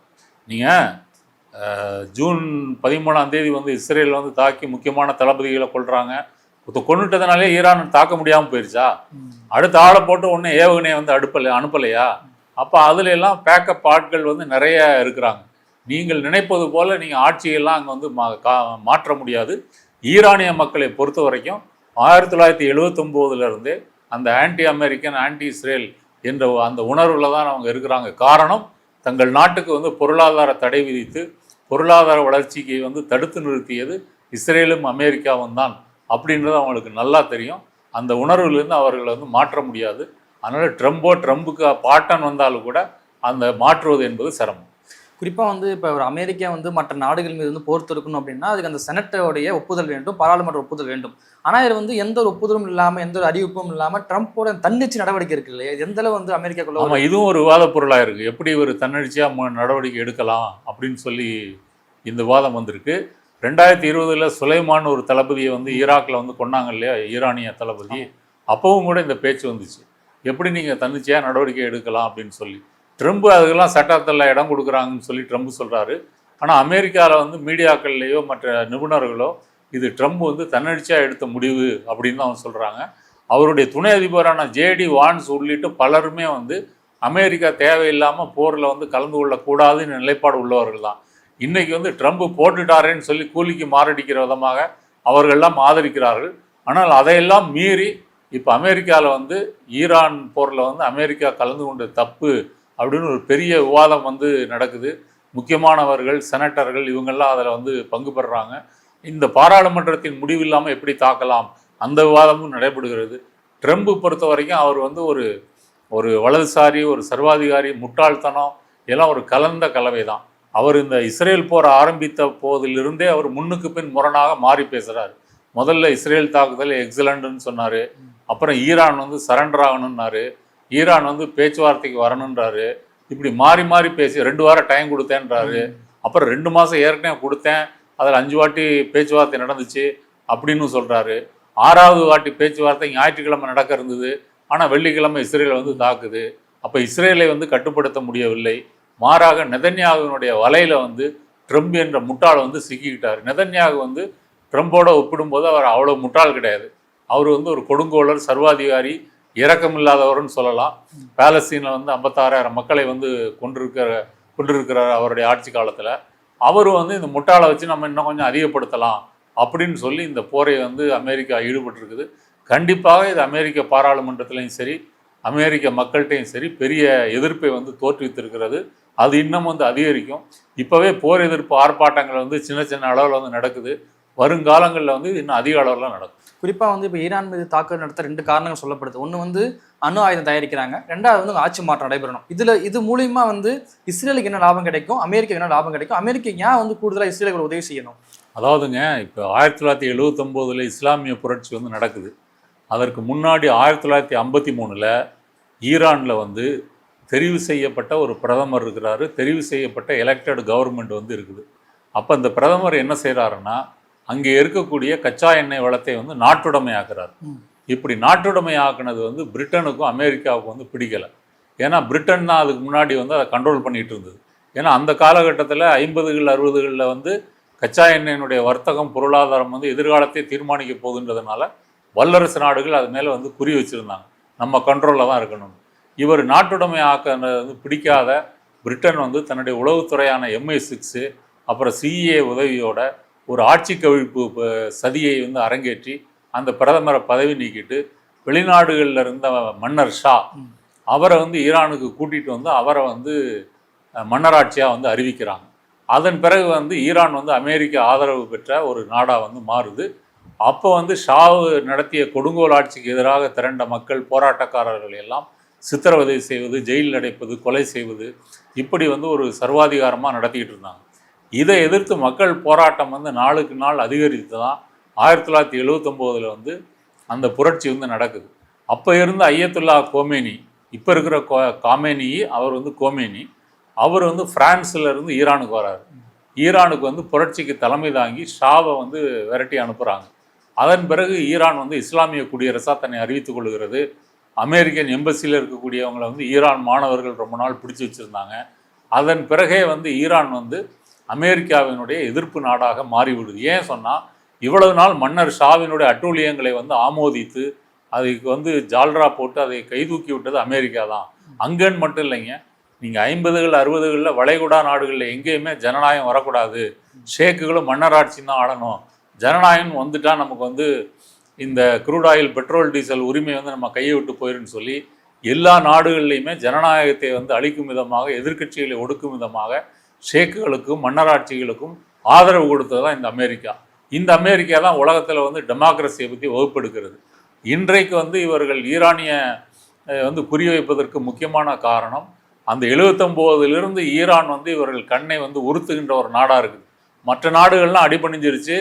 நீங்கள் ஜூன் பதிமூணாம் தேதி வந்து இஸ்ரேல் வந்து தாக்கி முக்கியமான தளபதிகளை ஒருத்த கொண்டுட்டதுனாலே ஈரான் தாக்க முடியாமல் போயிருச்சா? அடுத்த ஆளை போட்டு ஒன்றும் ஏவுகணையை வந்து அடுப்பலை அனுப்பலையா? அப்போ அதுல எல்லாம் பேக்கப் ஆட்கள் வந்து நிறைய இருக்கிறாங்க. நீங்கள் நினைப்பது போல நீங்கள் ஆட்சியெல்லாம் அங்கே வந்து மா கா- மாற்ற முடியாது. ஈரானிய மக்களை பொறுத்த வரைக்கும் ஆயிரத்தி தொள்ளாயிரத்தி எழுபத்தொம்போதுலேருந்தே அந்த ஆன்டி அமெரிக்கன் ஆன்டி இஸ்ரேல் என்ற அந்த உணர்வில் தான் அவங்க இருக்கிறாங்க. காரணம் தங்கள் நாட்டுக்கு வந்து பொருளாதார தடை விதித்து பொருளாதார வளர்ச்சிக்கு வந்து தடுத்து நிறுத்தியது இஸ்ரேலும் அமெரிக்காவும் தான். அப்படின்றது அவங்களுக்கு நல்லா தெரியும். அந்த உணர்விலிருந்து அவர்களை வந்து மாற்ற முடியாது. அதனால் ட்ரம்போ ட்ரம்புக்கு பாட்டன் வந்தாலும் கூட அந்த மாற்றுவது என்பது சிரமம். குறிப்பா வந்து இப்ப ஒரு அமெரிக்கா வந்து மற்ற நாடுகள் மீது வந்து போர் தொடுக்கணும் அப்படின்னா அதுக்கு அந்த செனட்டோடைய ஒப்புதல் வேண்டும் பாராளுமன்ற ஒப்புதல் வேண்டும். ஆனா இது வந்து எந்த ஒரு ஒப்புதலும் இல்லாம எந்த ஒரு அறிவிப்பும் இல்லாம ட்ரம்ப்போட தன்னிச்சு நடவடிக்கை இருக்கு இல்லையா? எந்த அளவு வந்து அமெரிக்காக்குள்ள ஆமாம் இதுவும் ஒரு விவாத பொருளாக இருக்குது எப்படி ஒரு தன்னெழுச்சியாக நடவடிக்கை எடுக்கலாம் அப்படின்னு சொல்லி இந்த விவாதம் வந்திருக்கு. ரெண்டாயிரத்தி இருபதுல சுலைமான் ஒரு தளபதியை வந்து ஈராக்கில் வந்து கொண்டாங்க இல்லையா? ஈரானிய தளபதி. அப்பவும் கூட இந்த பேச்சு வந்துச்சு. எப்படி நீங்கள் தன்னிச்சையாக நடவடிக்கை எடுக்கலாம் அப்படின்னு சொல்லி. ட்ரம்ப் அதுக்கெல்லாம் சட்டத்தில் இடம் கொடுக்குறாங்கன்னு சொல்லி ட்ரம்ப் சொல்கிறாரு ஆனால் அமெரிக்காவில் வந்து மீடியாக்கள்லேயோ மற்ற நிபுணர்களோ இது ட்ரம்ப் வந்து தன்னடிச்சாக எடுத்த முடிவு அப்படின்னு தான் அவங்க சொல்கிறாங்க அவருடைய துணை அதிபரான ஜேடி வான்ஸ் உள்ளிட்டு பலருமே வந்து அமெரிக்கா தேவையில்லாமல் போரில் வந்து கலந்து கொள்ளக்கூடாதுன்னு நிலைப்பாடு உள்ளவர்கள் தான். இன்றைக்கி வந்து ட்ரம்ப் போட்டுட்டாரேன்னு சொல்லி கூலிக்கு மாரடிக்கிற விதமாக அவர்கள்லாம் ஆதரிக்கிறார்கள். ஆனால் அதையெல்லாம் மீறி இப்போ அமெரிக்காவில் வந்து ஈரான் போரில் வந்து அமெரிக்கா கலந்து கொண்ட தப்பு அப்படின்னு ஒரு பெரிய விவாதம் வந்து நடக்குது. முக்கியமானவர்கள் செனட்டர்கள் இவங்கெல்லாம் அதில் வந்து பங்கு பெறுறாங்க இந்த பாராளுமன்றத்தின் முடிவு இல்லாமல் எப்படி தாக்கலாம்? அந்த விவாதமும் நடைபெறுகிறது. ட்ரம்ப் பொறுத்த வரைக்கும் அவர் வந்து ஒரு ஒரு வலதுசாரி ஒரு சர்வாதிகாரி முட்டாள்தனம் எல்லாம் ஒரு கலந்த கலவை தான் அவர் இந்த இஸ்ரேல் போர் ஆரம்பித்த போதிலிருந்தே அவர் முன்னுக்கு பின் முரணாக மாறி பேசுகிறார் முதல்ல இஸ்ரேல் தாக்குதல் எக்ஸலண்ட்னு சொன்னார். அப்புறம் ஈரான் வந்து சரண்டர் ஆகணும்னாரு. ஈரான் வந்து பேச்சுவார்த்தைக்கு வரணுன்றாரு இப்படி மாறி மாறி பேசி ரெண்டு வாரம் டைம் கொடுத்தேன்றாரு. அப்புறம் ரெண்டு மாதம் ஏற்கனவே கொடுத்தேன். அதில் அஞ்சு வாட்டி பேச்சுவார்த்தை நடந்துச்சு அப்படின்னு சொல்கிறாரு ஆறாவது வாட்டி பேச்சுவார்த்தை ஞாயிற்றுக்கிழமை நடக்க இருந்தது. ஆனால் வெள்ளிக்கிழமை இஸ்ரேலை வந்து தாக்குது. அப்போ இஸ்ரேலை வந்து கட்டுப்படுத்த முடியவில்லை. மாறாக நெதன்யாகுவினுடைய வலையில் வந்து ட்ரம்ப் என்ற முட்டாள் வந்து சிக்கிக்கிட்டார். நெதன்யாகு வந்து ட்ரம்போட ஒப்பிடும்போது அவர் அவ்வளோ முட்டாள் கிடையாது. அவர் வந்து ஒரு கொடுங்கோளர் சர்வாதிகாரி இரக்கமில்லாதவர்னு சொல்லலாம். பேலஸ்தீனில் வந்து ஐம்பத்தாறாயிரம் மக்களை வந்து கொண்டிருக்கிற கொண்டிருக்கிறார் அவருடைய ஆட்சி காலத்தில். அவர் வந்து இந்த முட்டாளை வச்சு நம்ம இன்னும் கொஞ்சம் அதிகப்படுத்தலாம் அப்படின்னு சொல்லி இந்த போரை வந்து அமெரிக்கா ஈடுபட்டிருக்குது. கண்டிப்பாக இது அமெரிக்க பாராளுமன்றத்திலையும் சரி அமெரிக்க மக்கள்கிட்டையும் சரி பெரிய எதிர்ப்பை வந்து தோற்றுவித்திருக்கிறது. அது இன்னும் வந்து அதிகரிக்கும். இப்போவே போர் எதிர்ப்பு ஆர்ப்பாட்டங்கள் வந்து சின்ன சின்ன அளவில் வந்து நடக்குது. வருங்காலங்களில் வந்து இன்னும் அதிக அளவில் நடக்கும். குறிப்பாக வந்து இப்போ ஈரான் மீது தாக்குதல் நடத்த ரெண்டு காரணங்கள் சொல்லப்படுது. ஒன்று வந்து அணு ஆயுதம் தயாரிக்கிறாங்க. ரெண்டாவது வந்து ஆட்சி மாற்றம் நடைபெறணும். இதில் இது மூலியமா வந்து இஸ்ரேலுக்கு என்ன லாபம் கிடைக்கும்? அமெரிக்காவுக்கு என்ன லாபம் கிடைக்கும்? அமெரிக்கா ஏன் வந்து கூடுதலாக இஸ்ரேலுக்கு உதவி செய்யணும்? அதாவதுங்க இப்போ ஆயிரத்தி தொள்ளாயிரத்தி எழுவத்தொம்போதில் இஸ்லாமிய புரட்சி வந்து நடக்குது. அதற்கு முன்னாடி ஆயிரத்தி தொள்ளாயிரத்தி ஐம்பத்தி மூணில் ஈரானில் வந்து தெரிவு செய்யப்பட்ட ஒரு பிரதமர் இருக்கிறாரு. தெரிவு செய்யப்பட்ட எலெக்டட் கவர்மெண்ட் வந்து இருக்குது. அப்போ அந்த பிரதமர் என்ன செய்கிறாருன்னா அங்கே இருக்கக்கூடிய கச்சா எண்ணெய் வளத்தை வந்து நாட்டுடைமை ஆக்குறாரு. இப்படி நாட்டுடைமை ஆக்குனது வந்து பிரிட்டனுக்கும் அமெரிக்காவுக்கும் வந்து பிடிக்கல. ஏன்னா பிரிட்டன் தான் அதுக்கு முன்னாடி வந்து அதை கண்ட்ரோல் பண்ணிட்டு இருந்தது. ஏன்னா அந்த காலகட்டத்தில் ஐம்பதுகள் அறுபதுகளில் வந்து கச்சா எண்ணெயினுடைய வர்த்தகம் பொருளாதாரம் வந்து எதிர்காலத்தை தீர்மானிக்க போகுதுன்றதுனால வல்லரசு நாடுகள் அது மேலே வந்து குறி வச்சுருந்தாங்க. நம்ம கண்ட்ரோலில் தான் இருக்கணும் இவர் நாட்டுடைமை ஆக்கினது வந்து பிடிக்காத பிரிட்டன் வந்து தன்னுடைய உளவுத்துறையான எம்ஐ சிக்ஸு அப்புறம் சிஏ உதவியோட ஒரு ஆட்சி கவிழ்ப்பு சதியை வந்து அரங்கேற்றி அந்த பிரதமரை பதவி நீக்கிட்டு வெளிநாடுகளில் இருந்த மன்னர் ஷா. அவரை வந்து ஈரானுக்கு கூட்டிகிட்டு வந்து அவரை வந்து மன்னராட்சியாக வந்து அறிவிக்கிறாங்க. அதன் பிறகு வந்து ஈரான் வந்து அமெரிக்க ஆதரவு பெற்ற ஒரு நாடாக வந்து மாறுது. அப்போ வந்து ஷாவு நடத்திய கொடுங்கோல் ஆட்சிக்கு எதிராக திரண்ட மக்கள் போராட்டக்காரர்கள் எல்லாம் சித்திரவதை செய்வது ஜெயிலில் அடைப்பது கொலை செய்வது இப்படி வந்து ஒரு சர்வாதிகாரமாக நடத்திக்கிட்டு இருந்தாங்க. இதை எதிர்த்து மக்கள் போராட்டம் வந்து நாளுக்கு நாள் அதிகரித்து தான் ஆயிரத்தி தொள்ளாயிரத்தி எழுவத்தொம்போதில் வந்து அந்த புரட்சி வந்து நடக்குது. அப்போ இருந்த ஐயத்துல்லா கோமேனி இப்போ இருக்கிற கோ காமேனி அவர் வந்து கோமேனி அவர் வந்து ஃப்ரான்ஸில் இருந்து ஈரானுக்கு வராரு. ஈரானுக்கு வந்து புரட்சிக்கு தலைமை தாங்கி ஷாவை வந்து விரட்டி அனுப்புகிறாங்க அதன் பிறகு ஈரான் வந்து இஸ்லாமிய குடியரசாக தன்னை அறிவித்துக் கொள்கிறது. அமெரிக்கன் எம்பசியில் இருக்கக்கூடியவங்களை வந்து ஈரான் மாணவர்கள் ரொம்ப நாள் பிடிச்சி வச்சுருந்தாங்க. அதன் பிறகே வந்து ஈரான் வந்து அமெரிக்காவினுடைய எதிர்ப்பு நாடாக மாறிவிடுது. ஏன் சொன்னால் இவ்வளவு நாள் மன்னர் ஷாவினுடைய அட்டூழியங்களை வந்து ஆமோதித்து அதுக்கு வந்து ஜால்ரா போட்டு அதை கைதூக்கி விட்டது அமெரிக்கா தான். அங்கன்னு மட்டும் இல்லைங்க. நீங்கள் ஐம்பதுகள் அறுபதுகளில் வளைகுடா நாடுகளில் எங்கேயுமே ஜனநாயகம் வரக்கூடாது. ஷேக்குகளும் மன்னராட்சி தான் ஆடணும். ஜனநாயகம் வந்துட்டால் நமக்கு வந்து இந்த crude ஆயில் பெட்ரோல் டீசல் உரிமை வந்து நம்ம கையை விட்டு போயிருன்னு சொல்லி எல்லா நாடுகள்லையுமே ஜனநாயகத்தை வந்து அழிக்கும் விதமாக எதிர்க்கட்சிகளை ஒடுக்கும் விதமாக ஷேக்குகளுக்கும் மன்னராட்சிகளுக்கும் ஆதரவு கொடுத்தது தான் இந்த அமெரிக்கா. இந்த அமெரிக்கா தான் உலகத்தில் வந்து டெமோக்ரஸியை பற்றி வகுப்பெடுக்கிறது. இன்றைக்கு வந்து இவர்கள் ஈரானிய வந்து குறிவைப்பதற்கு முக்கியமான காரணம் அந்த எழுபத்தொம்போதிலிருந்து ஈரான் வந்து இவர்கள் கண்ணை வந்து உறுத்துகின்ற ஒரு நாடாக இருக்குது. மற்ற நாடுகள்லாம் அடிபணிஞ்சிருச்சு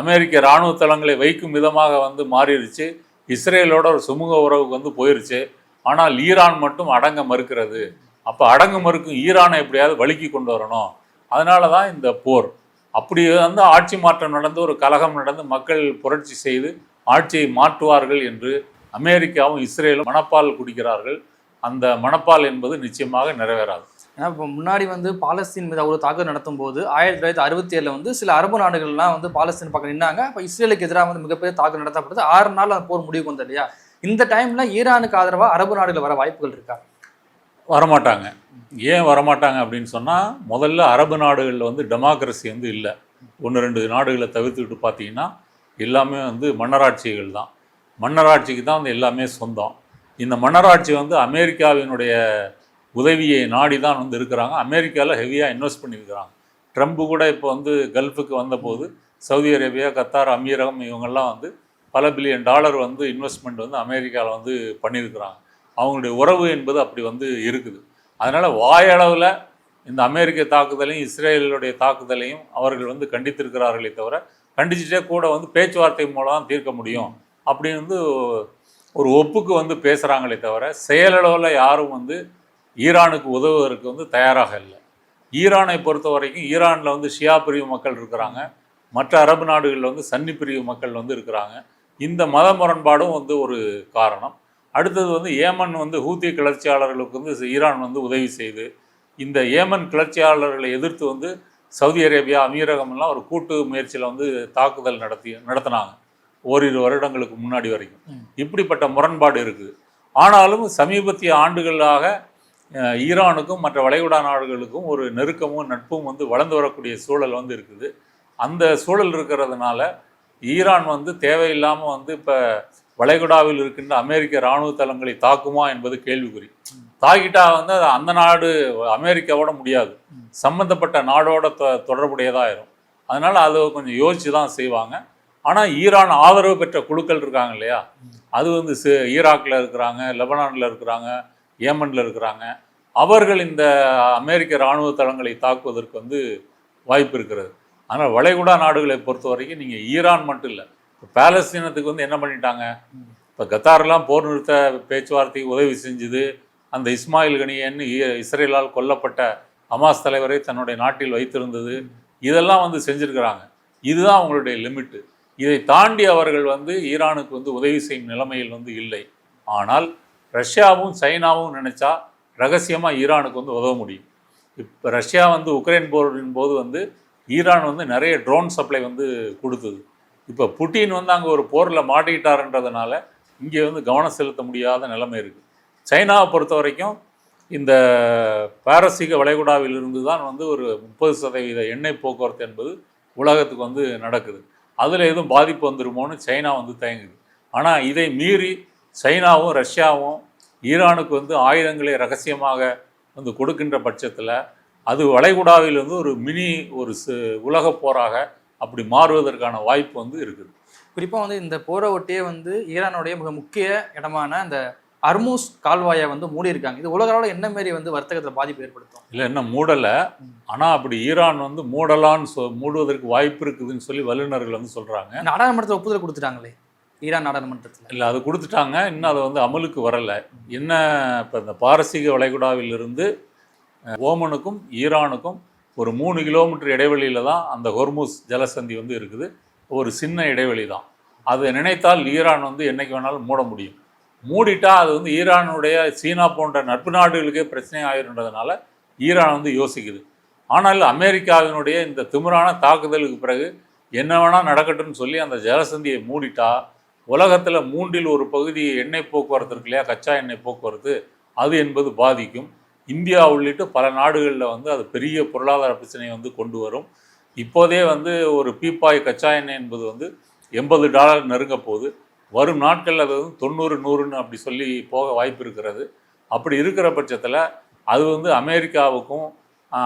அமெரிக்க இராணுவ தளங்களை வைக்கும் விதமாக வந்து மாறிடுச்சு இஸ்ரேலோட ஒரு சுமூக உறவுக்கு வந்து போயிருச்சு. ஆனால் ஈரான் மட்டும் அடங்க மறுக்கிறது. அப்போ அடங்க மறுக்கும் ஈரானை எப்படியாவது வழுக்கி கொண்டு வரணும். அதனால தான் இந்த போர். அப்படி வந்து ஆட்சி மாற்றம் நடந்து ஒரு கலகம் நடந்து மக்கள் புரட்சி செய்து ஆட்சியை மாற்றுவார்கள் என்று அமெரிக்காவும் இஸ்ரேலும் மணப்பால் குடிக்கிறார்கள். அந்த மணப்பால் என்பது நிச்சயமாக நிறைவேறாது. ஏன்னா இப்போ முன்னாடி வந்து பாலஸ்தீன் மீது அவ்வளோ தாக்குதல் நடத்தும் போது ஆயிரத்தி தொள்ளாயிரத்தி அறுபத்தி ஏழில் வந்து சில அரபு நாடுகள்லாம் வந்து பாலஸ்தீன் பக்கம் நின்னாங்க. இப்போ இஸ்ரேலுக்கு எதிராக வந்து மிகப்பெரிய தாக்குதல் நடத்தப்படுது ஆறு நாள் அந்த போர் முடிவுக்கு வந்தது இல்லையா? இந்த டைம்ல ஈரானுக்கு ஆதரவாக அரபு நாடுகள் வர வாய்ப்புகள் இருக்கா? வரமாட்டாங்க. ஏன் வரமாட்டாங்க அப்படின்னு சொன்னால் முதல்ல அரபு நாடுகளில் வந்து டெமோக்ரஸி வந்து இல்லை. ஒன்று ரெண்டு நாடுகளை தவிர்த்துக்கிட்டு பார்த்தீங்கன்னா எல்லாமே வந்து மன்னராட்சிகள் தான். மன்னராட்சிக்கு தான் வந்து எல்லாமே சொந்தம். இந்த மன்னராட்சி வந்து அமெரிக்காவினுடைய உதவியை நாடி தான் வந்து இருக்கிறாங்க. அமெரிக்காவில் ஹெவியாக இன்வெஸ்ட் பண்ணியிருக்கிறாங்க. ட்ரம்ப் கூட இப்போ வந்து கல்ஃபுக்கு வந்தபோது சவுதி அரேபியா கத்தார் அமீரகம் இவங்கெல்லாம் வந்து பல பில்லியன் டாலர் வந்து இன்வெஸ்ட்மெண்ட் வந்து அமெரிக்காவில் வந்து பண்ணியிருக்கிறாங்க. அவங்களுடைய உறவு என்பது அப்படி வந்து இருக்குது. அதனால் வாயளவில் இந்த அமெரிக்க தாக்குதலையும் இஸ்ரேலுடைய தாக்குதலையும் அவர்கள் வந்து கண்டித்திருக்கிறார்களே தவிர கண்டிச்சுட்டே கூட வந்து பேச்சுவார்த்தை மூலம் தீர்க்க முடியும் அப்படின்னு வந்து ஒரு ஒப்புக்கு வந்து பேசுகிறாங்களே தவிர செயலளவில் யாரும் வந்து ஈரானுக்கு உதவுவதற்கு வந்து தயாராக இல்லை. ஈரானை பொறுத்த வரைக்கும் ஈரானில் வந்து ஷியா பிரிவு மக்கள் இருக்கிறாங்க. மற்ற அரபு நாடுகளில் வந்து சன்னி பிரிவு மக்கள் வந்து இருக்கிறாங்க. இந்த மத முரண்பாடும் வந்து ஒரு காரணம். அடுத்தது வந்து ஏமன் வந்து ஹூத்தி கிளர்ச்சியாளர்களுக்கு வந்து ஈரான் வந்து உதவி செய்து இந்த ஏமன் கிளர்ச்சியாளர்களை எதிர்த்து வந்து சவுதி அரேபியா அமீரகம் எல்லாம் ஒரு கூட்டு முயற்சியில் வந்து தாக்குதல் நடத்தி நடத்தினாங்க. ஓரிரு வருடங்களுக்கு முன்னாடி வரைக்கும். இப்படிப்பட்ட முரண்பாடு இருக்குது. ஆனாலும் சமீபத்திய ஆண்டுகளாக ஈரானுக்கும் மற்ற வளைகுடா நாடுகளுக்கும் ஒரு நெருக்கமும் நட்பும் வந்து வளர்ந்து வரக்கூடிய சூழல் வந்து இருக்குது. அந்த சூழல் இருக்கிறதுனால ஈரான் வந்து தேவையில்லாமல் வந்து இப்போ வளைகுடாவில் இருக்கின்ற அமெரிக்க இராணுவ தளங்களை தாக்குமா என்பது கேள்விக்குறி. தாக்கிட்டா வந்து அது அந்த நாடு அமெரிக்காவோட முடியாது. சம்பந்தப்பட்ட நாடோட தொ தொடர்புடையதாயிரும் அதனால் அதை கொஞ்சம் யோசித்து தான் செய்வாங்க. ஆனால் ஈரான் ஆதரவு பெற்ற குழுக்கள் இருக்காங்க இல்லையா? அது வந்து சி- ஈராக்கில் இருக்கிறாங்க லெபனானில் இருக்கிறாங்க ஏமனில் இருக்கிறாங்க. அவர்கள் இந்த அமெரிக்க இராணுவ தளங்களை தாக்குவதற்கு வந்து வாய்ப்பு இருக்கிறது. ஆனால் வளைகுடா நாடுகளை பொறுத்த வரைக்கும் நீங்கள் ஈரான் மட்டும் இல்லை பேலஸ்தீனத்துக்கு வந்து என்ன பண்ணிட்டாங்க? இப்போ கத்தார்லாம் போர் நிறுத்த பேச்சுவார்த்தைக்கு உதவி செஞ்சுது. அந்த இஸ்மாயில் கனியன் இ- இஸ்ரேலால் கொல்லப்பட்ட ஹமாஸ் தலைவரை தன்னுடைய நாட்டில் வைத்திருந்தது. இதெல்லாம் வந்து செஞ்சிருக்கிறாங்க. இதுதான் அவங்களுடைய லிமிட்டு இதை தாண்டி அவர்கள் வந்து ஈரானுக்கு வந்து உதவி செய்யும் நிலைமையில் வந்து இல்லை. ஆனால் ரஷ்யாவும் சைனாவும் நினச்சா ரகசியமாக ஈரானுக்கு வந்து உதவ முடியும். இப்போ ரஷ்யா வந்து உக்ரைன் போரின் போது வந்து ஈரான் வந்து நிறைய ட்ரோன் சப்ளை வந்து கொடுத்தது. இப்போ புட்டின் வந்து அங்கே ஒரு போரில் மாட்டிக்கிட்டாருன்றதுனால இங்கே வந்து கவனம் செலுத்த முடியாத நிலைமை இருக்குது சைனாவை பொறுத்த வரைக்கும் இந்த பாரசீக வளைகுடாவிலிருந்து தான் வந்து ஒரு முப்பது சதவீத எண்ணெய் போக்குவரத்து என்பது உலகத்துக்கு வந்து நடக்குது. அதில் எதுவும் பாதிப்பு வந்துருமோன்னு சைனா வந்து தயங்குது. ஆனால் இதை மீறி சைனாவும் ரஷ்யாவும் ஈரானுக்கு வந்து ஆயுதங்களை ரகசியமாக வந்து கொடுக்கின்ற பட்சத்தில் அது வளைகுடாவில் வந்து ஒரு மினி ஒரு உலக போராக அப்படி மாறுவதற்கான வாய்ப்பு வந்து இருக்குது. குறிப்பாக வந்து இந்த போரை ஒட்டியே வந்து ஈரானுடைய மிக முக்கிய இடமான அந்த அர்மூஸ் கால்வாயை வந்து மூடி இருக்காங்க இது உலக அளவில் என்ன மாரி வந்து வர்த்தகத்தில் பாதிப்பு ஏற்படுத்தும்? இல்லை என்ன மூடலை. ஆனால் அப்படி ஈரான் வந்து மூடலான்னு சொ மூடுவதற்கு வாய்ப்பு இருக்குதுன்னு சொல்லி வல்லுநர்கள் வந்து சொல்கிறாங்க நாடாளுமன்றத்தில் ஒப்புதல் கொடுத்துட்டாங்களே ஈரான் நாடாளுமன்றத்தில். இல்லை அது கொடுத்துட்டாங்க. இன்னும் அது வந்து அமலுக்கு வரலை. என்ன இப்போ இந்த பாரசீக வளைகுடாவிலிருந்து ஓமனுக்கும் ஈரானுக்கும் ஒரு மூணு கிலோமீட்டர் இடைவெளியில் தான் அந்த ஹொர்முஸ் ஜலசந்தி வந்து இருக்குது. ஒரு சின்ன இடைவெளி தான். அதை நினைத்தால் ஈரான் வந்து என்னைக்கு வேணாலும் மூட முடியும். மூடிட்டா அது வந்து ஈரானுடைய சீனா போன்ற நட்பு நாடுகளுக்கே பிரச்சனை ஆயிருன்றதுனால ஈரான் வந்து யோசிக்குது. ஆனால் அமெரிக்காவினுடைய இந்த திமிரான தாக்குதலுக்கு பிறகு என்ன வேணால் நடக்கட்டும்னு சொல்லி அந்த ஜலசந்தியை மூடிட்டா உலகத்தில் மூன்றில் ஒரு பகுதி எண்ணெய் போக்குவரத்து இருக்கு இல்லையா? கச்சா எண்ணெய் போக்குவரத்து அது என்பது பாதிக்கும். இந்தியா உள்ளிட்டு பல நாடுகளில் வந்து அது பெரிய பொருளாதார பிரச்சனையை வந்து கொண்டு வரும். இப்போதே வந்து ஒரு பீப்பாய் கச்சா எண்ணெய் என்பது வந்து எண்பது டாலர் நெருங்க போகுது. வரும் நாட்களில் அது வந்து தொண்ணூறு நூறுன்னு அப்படி சொல்லி போக வாய்ப்பு இருக்கிறது. அப்படி இருக்கிற பட்சத்தில் அது வந்து அமெரிக்காவுக்கும்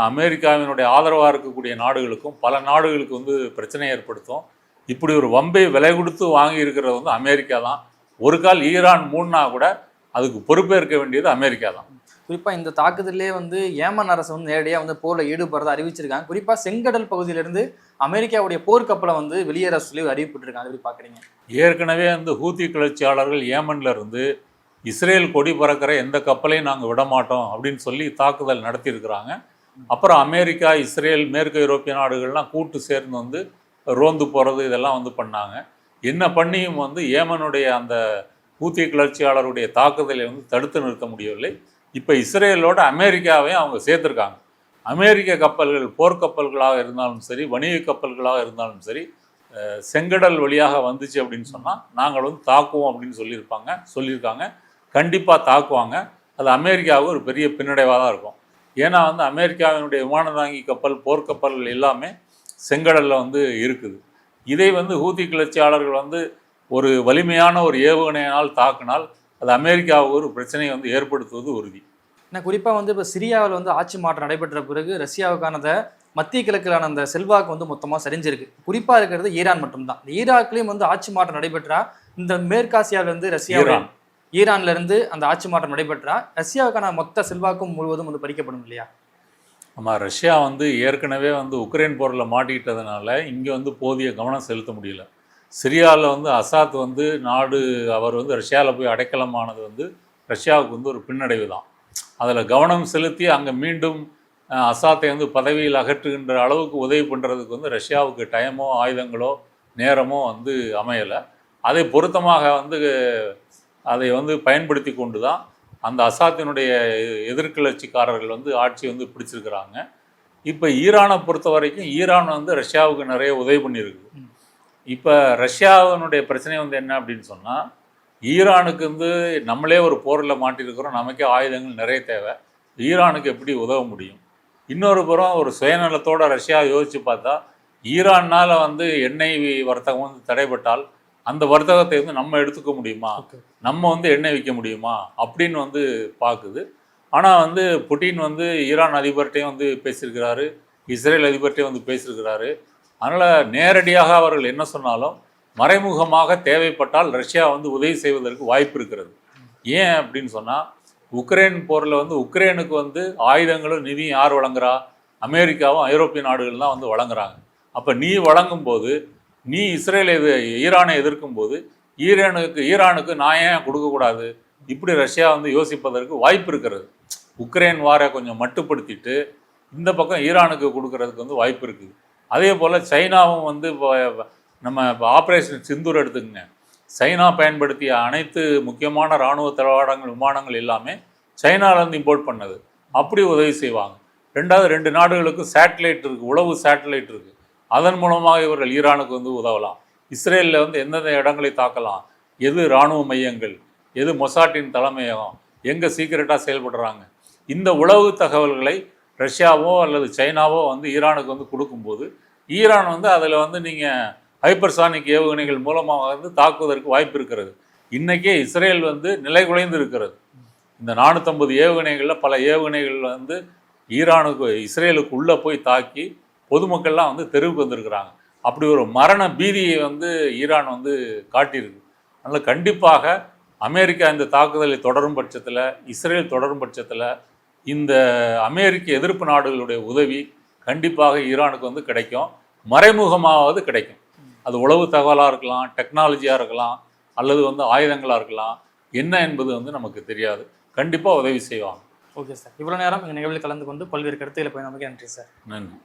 அமெரிக்காவினுடைய ஆதரவாக இருக்கக்கூடிய நாடுகளுக்கும் பல நாடுகளுக்கு வந்து பிரச்சனை ஏற்படுத்தும். இப்படி ஒரு வம்பை விலை கொடுத்து வாங்கி இருக்கிறது வந்து அமெரிக்கா தான். ஒரு கால் ஈரான் மூணுனா கூட அதுக்கு பொறுப்பேற்க வேண்டியது அமெரிக்கா தான். குறிப்பாக இந்த தாக்குதலே வந்து ஏமன் அரசு வந்து நேரடியாக வந்து போரில் ஈடுபடுறதை அறிவிச்சிருக்காங்க. குறிப்பாக செங்கடல் பகுதியிலிருந்து அமெரிக்காவுடைய போர்க்கப்பலை வந்து வெளியேற சொல்லி அறிவிப்பிட்டிருக்காங்க எப்படி பார்க்குறீங்க ஏற்கனவே வந்து ஹூத்தி கிளர்ச்சியாளர்கள் ஏமன்ல இருந்து இஸ்ரேல் கொடி பறக்கிற எந்த கப்பலையும் நாங்கள் விட மாட்டோம் அப்படின்னு சொல்லி தாக்குதல் நடத்தியிருக்கிறாங்க. அப்புறம் அமெரிக்கா இஸ்ரேல் மேற்கு ஐரோப்பிய நாடுகள்லாம் கூட்டு சேர்ந்து வந்து ரோந்து போகிறது இதெல்லாம் வந்து பண்ணாங்க. என்ன பண்ணியும் வந்து ஏமனுடைய அந்த ஹூத்தி கிளர்ச்சியாளருடைய தாக்குதலை வந்து தடுத்து நிறுத்த முடியவில்லை. இப்போ இஸ்ரேலோட அமெரிக்காவையும் அவங்க சேர்த்துருக்காங்க. அமெரிக்க கப்பல்கள் போர்க்கப்பல்களாக இருந்தாலும் சரி வணிக கப்பல்களாக இருந்தாலும் சரி செங்கடல் வழியாக வந்துச்சு அப்படின்னு சொன்னால் நாங்கள் வந்து தாக்குவோம் அப்படின்னு சொல்லியிருப்பாங்க சொல்லியிருக்காங்க. கண்டிப்பாக தாக்குவாங்க. அது அமெரிக்காவுக்கு ஒரு பெரிய பின்னடைவாக தான் இருக்கும். ஏன்னா வந்து அமெரிக்காவினுடைய விமான தாங்கி கப்பல் போர்க்கப்பல்கள் எல்லாமே செங்கடலில் வந்து இருக்குது. இதை வந்து ஹூதி கிளர்ச்சியாளர்கள் வந்து ஒரு வலிமையான ஒரு ஏவுகணையினால் தாக்கினால் அது அமெரிக்காவுக்கு ஒரு பிரச்சனையை வந்து ஏற்படுத்துவது உறுதி. ஏன்னா குறிப்பாக வந்து இப்போ சிரியாவில் வந்து ஆட்சி மாற்றம் நடைபெற்ற பிறகு ரஷ்யாவுக்கானத மத்திய கிழக்கிலான அந்த செல்வாக்கு வந்து மொத்தமாக சரிஞ்சிருக்கு. குறிப்பாக இருக்கிறது ஈரான் மட்டும்தான். இந்த ஈராக்லேயும் வந்து ஆட்சி மாற்றம் நடைபெற்றா? இந்த மேற்காசியாவில இருந்து ரஷ்யா ஈரான். ஈரான்ல இருந்து அந்த ஆட்சி மாற்றம் நடைபெற்றா? ரஷ்யாவுக்கான மொத்த செல்வாக்கும் முழுவதும் வந்து பறிக்கப்படும் இல்லையா? ஆமாம் ரஷ்யா வந்து ஏற்கனவே வந்து உக்ரைன் போரில் மாட்டிக்கிட்டதுனால இங்கே வந்து போதிய கவனம் செலுத்த முடியல. சிரியாவில் வந்து அசாத் வந்து நாடு அவர் வந்து ரஷ்யாவில் போய் அடைக்கலமானது வந்து ரஷ்யாவுக்கு வந்து ஒரு பின்னடைவு தான். அதில் கவனம் செலுத்தி அங்கே மீண்டும் அசாத்தை வந்து பதவியில் அகற்றுகின்ற அளவுக்கு உதவி பண்ணுறதுக்கு வந்து ரஷ்யாவுக்கு டைமோ ஆயுதங்களோ நேரமோ வந்து அமையலை. அதை பொருத்தமாக வந்து அதை வந்து பயன்படுத்தி கொண்டு தான் அந்த அசாத்தினுடைய எதிர்கிளர்ச்சிக்காரர்கள் வந்து ஆட்சி வந்து பிடிச்சிருக்கிறாங்க. இப்போ ஈரானை பொறுத்த வரைக்கும் ஈரான் வந்து ரஷ்யாவுக்கு நிறைய உதவி பண்ணியிருக்கு. இப்போ ரஷ்யாவினுடைய பிரச்சனை வந்து என்ன அப்படின்னு சொன்னால் ஈரானுக்கு வந்து நம்மளே ஒரு போரில் மாட்டியிருக்கிறோம் நமக்கே ஆயுதங்கள் நிறைய தேவை. ஈரானுக்கு எப்படி உதவ முடியும்? இன்னொரு புறம் ஒரு சுயநலத்தோட ரஷ்யா யோசித்து பார்த்தா ஈரானால் வந்து எண்ணெய் வர்த்தகம் வந்து தடைபட்டால் அந்த வர்த்தகத்தை வந்து நம்ம எடுத்துக்க முடியுமா? நம்ம வந்து எண்ணெய் விற்க முடியுமா? அப்படின்னு வந்து பார்க்குது. ஆனால் வந்து புட்டின் வந்து ஈரான் அதிபர்கிட்டையும் வந்து பேசியிருக்கிறாரு. இஸ்ரேல் அதிபர்கிட்டையும் வந்து பேசியிருக்கிறாரு. அதனால் நேரடியாக அவர்கள் என்ன சொன்னாலும் மறைமுகமாக தேவைப்பட்டால் ரஷ்யா வந்து உதவி செய்வதற்கு வாய்ப்பு இருக்கிறது. ஏன் அப்படின்னு சொன்னால் உக்ரைன் போரில் வந்து உக்ரைனுக்கு வந்து ஆயுதங்களும் நிதியும் யார் வழங்குறா? அமெரிக்காவும் ஐரோப்பிய நாடுகள் தான் வந்து வழங்குறாங்க. அப்போ நீ வழங்கும்போது நீ இஸ்ரேலை எது ஈரானை எதிர்க்கும் போது ஈரானுக்கு ஈரானுக்கு நான் ஏன் கொடுக்கக்கூடாது இப்படி ரஷ்யா வந்து யோசிப்பதற்கு வாய்ப்பு இருக்கிறது. உக்ரைன் வாரை கொஞ்சம் மட்டுப்படுத்திட்டு இந்த பக்கம் ஈரானுக்கு கொடுக்கறதுக்கு வந்து வாய்ப்பு இருக்குது. அதே போல் சைனாவும் வந்து இப்போ நம்ம இப்போ ஆப்ரேஷன் சிந்தூர் எடுத்துக்கங்க. சைனா பயன்படுத்திய அனைத்து முக்கியமான இராணுவ தளவாடங்கள் விமானங்கள் எல்லாமே சைனாலேருந்து இம்போர்ட் பண்ணது. அப்படி உதவி செய்வாங்க. ரெண்டாவது ரெண்டு நாடுகளுக்கும் சேட்டலைட் இருக்குது உளவு சேட்டலைட் இருக்குது அதன் மூலமாக இவர்கள் ஈரானுக்கு வந்து உதவலாம். இஸ்ரேலில் வந்து எந்தெந்த இடங்களை தாக்கலாம்? எது இராணுவ மையங்கள்? எது மொசாட்டின் தலைமையகம்? எங்கே சீக்கிரட்டாக செயல்படுறாங்க? இந்த உளவு தகவல்களை ரஷ்யாவோ அல்லது சைனாவோ வந்து ஈரானுக்கு வந்து கொடுக்கும்போது ஈரான் வந்து அதில் வந்து நீங்கள் ஹைப்பர்சானிக் ஏவுகணைகள் மூலமாக வந்து தாக்குவதற்கு வாய்ப்பு இருக்கிறது. இன்றைக்கே இஸ்ரேல் வந்து நிலை குலைந்து இருக்கிறது. இந்த நானூற்றம்பது ஏவுகணைகளில் பல ஏவுகணைகள் வந்து ஈரானுக்கு இஸ்ரேலுக்கு உள்ளே போய் தாக்கி பொதுமக்கள்லாம் வந்து தெருவுக்கு வந்திருக்கிறாங்க. அப்படி ஒரு மரண பீதியை வந்து ஈரான் வந்து காட்டியிருக்கு. அதனால் கண்டிப்பாக அமெரிக்கா இந்த தாக்குதலை தொடரும் பட்சத்தில் இஸ்ரேல் தொடரும் பட்சத்தில் இந்த அமெரிக்க எதிர்ப்பு நாடுகளுடைய உதவி கண்டிப்பாக ஈரானுக்கு வந்து கிடைக்கும். மறைமுகமாவது கிடைக்கும். அது உளவு தகவலாக இருக்கலாம் டெக்னாலஜியாக இருக்கலாம் அல்லது வந்து ஆயுதங்களாக இருக்கலாம். என்ன என்பது வந்து நமக்கு தெரியாது. கண்டிப்பாக உதவி செய்வாங்க. ஓகே சார் இவ்வளோ நேரம் இந்த நிகழ்வில் கலந்து கொண்டு பல்வேறு கருத்துக்களை போய் நமக்கு நன்றி சார் நன்றி.